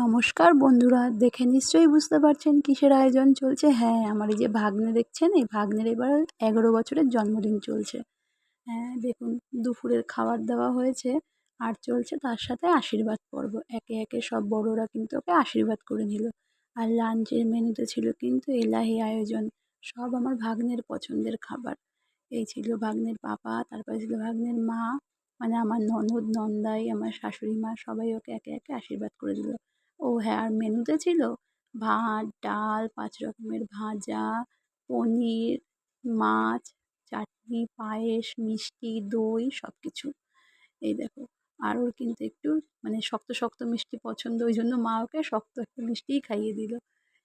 নমস্কার বন্ধুরা, দেখে নিশ্চয়ই বুঝতে পারছেন কিসের আয়োজন চলছে। হ্যাঁ আমার এই যে ভাগ্নে দেখছেন, এই ভাগ্নের এবার এগারো বছরের জন্মদিন চলছে। হ্যাঁ দেখুন, দুপুরের খাবার দেওয়া হয়েছে আর চলছে তার সাথে আশীর্বাদ পর্ব। একে একে সব বড়রা কিন্তু ওকে আশীর্বাদ করে নিল। আর লাঞ্চের মেনুতে ছিল কিন্তু এলাহি আয়োজন, সব আমার ভাগ্নের পছন্দের খাবার। এই ছিল ভাগ্নের পাপা, তারপরে ছিল ভাগ্নের মা মানে আমার ননদ, নন্দাই, আমার শাশুড়ি মা, সবাই ওকে একে একে আশীর্বাদ করে দিল। ও হ্যাঁ আর মেনুতে ছিল ভাত, ডাল, পাঁচ রকমের ভাজা, পনির, মাছ, চাটনি, পায়েস, মিষ্টি, দই সব কিছু এই দেখো, আর ওর কিন্তু একটু মানে শক্ত শক্ত মিষ্টি পছন্দ, ওই জন্য মা ওকে শক্ত একটা মিষ্টিই খাইয়ে দিল।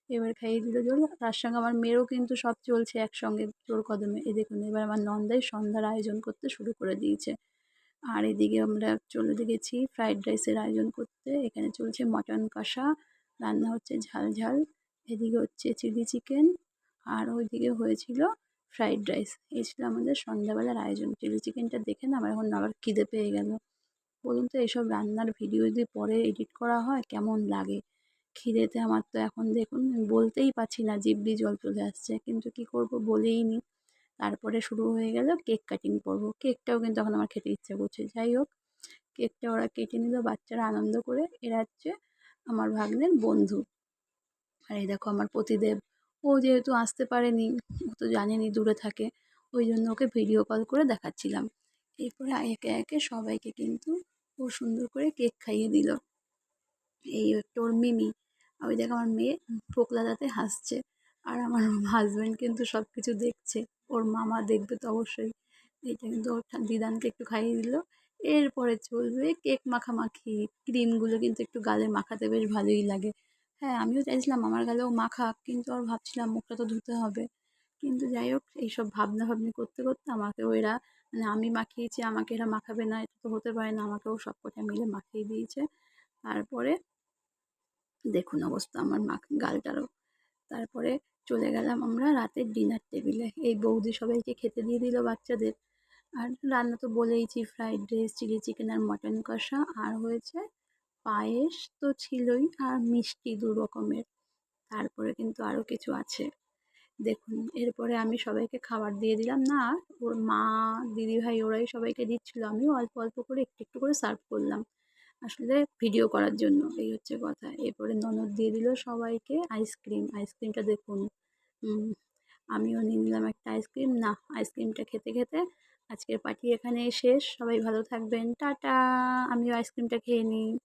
এবার খাইয়ে দিল জল তার সঙ্গে আমার মেয়েরও কিন্তু সব চলছে একসঙ্গে জোর কদমে। এই দেখুন, এবার আমার নন্দাই সন্ধ্যার আয়োজন করতে শুরু করে দিয়েছে। আর এদিকে আমরা চলে গেছি ফ্রাইড রাইসের আয়োজন করতে। এখানে চলছে মটন কষা, রান্না হচ্ছে ঝাল ঝাল এদিকে হচ্ছে চিলি চিকেন আর ওইদিকে হয়েছিল ফ্রাইড রাইস। এই ছিল আমাদের সন্ধ্যাবেলার আয়োজন। চিলি চিকেনটা দেখে না, আমার এখন আবার খিদে পেয়ে গেল। বলুন তো, এইসব রান্নার ভিডিও যদি পরে এডিট করা হয়, কেমন লাগে? খিদেতে আমার তো এখন দেখুন বলতেই পারছি না জিব্বি জল চলে আসছে। কিন্তু কি করব বলেই নি। তারপরে শুরু হয়ে গেল কেক কাটিং পর্ব কেকটাও কিন্তু এখন আমার খেতে ইচ্ছা করছে। যাই হোক, কেকটা ওরা কেটে নিল, বাচ্চারা আনন্দ করে। এরা হচ্ছে আমার ভাগ্নের বন্ধু। আর এই দেখো আমার পতিদেব। ও যেহেতু আসতে পারেনি, ও তো জানেনি দূরে থাকে, ওই জন্য ওকে ভিডিও কল করে দেখাচ্ছিলাম। এরপরে একে একে সবাইকে কিন্তু ও সুন্দর করে কেক খাইয়ে দিল। এই ওর মিমি। ওই দেখো আমার মেয়ে ফোকলা দাঁতে হাসছে। আর আমার হাজব্যান্ড কিন্তু সব কিছু দেখছে। ওর মামা দেখবে তো অবশ্যই। এইটা কিন্তু ওর দিদানকে একটু খাইয়ে দিল। এরপরে চলবে কেক মাখামাখি। ক্রিমগুলো কিন্তু একটু গালে মাখাতে বেশ ভালোই লাগে। হ্যাঁ আমিও চাইছিলাম আমার গালেও মাখাক, কিন্তু আর ভাবছিলাম মুখটা তো ধুতে হবে। কিন্তু যাই হোক, এইসব ভাবনা ভাবনি করতে করতে আমাকেও এরা মানে আমি মাখিয়েছি, আমাকে এরা মাখাবে না, এটা তো হতে পারে না, আমাকেও সব কটা মিলে মাখিয়ে দিয়েছে। তারপরে দেখুন অবস্থা আমার মাখ গালটারও। তারপরে চলে গেলাম আমরা রাতের ডিনার টেবিলে এই বৌদি সবাইকে খেতে দিয়ে দিল বাচ্চাদের। আর রান্না তো বলেইছি ফ্রাইড রাইস চিলি চিকেন আর মটন কষা। আর হয়েছে পায়েস তো ছিলই আর মিষ্টি দু রকমের। তারপরে কিন্তু আরও কিছু আছে। দেখুন, এরপরে আমি সবাইকে খাবার দিয়ে দিলাম। না, ওর মা, দিদিভাই ওরাই সবাইকে দিচ্ছিল। আমিও অল্প অল্প করে একটু একটু করে সার্ভ করলাম। আসলে ভিডিও করার জন্য, এই হচ্ছে কথা। এরপরে ননদ দিয়ে দিল সবাইকে আইসক্রিম আইসক্রিমটা দেখুন আমিও নিয়ে নিলাম একটা আইসক্রিম না আইসক্রিমটা খেতে খেতে আজকের পার্টি এখানে শেষ। সবাই ভালো থাকবেন। টাটা! আমিও আইসক্রিমটা খেয়ে নিই।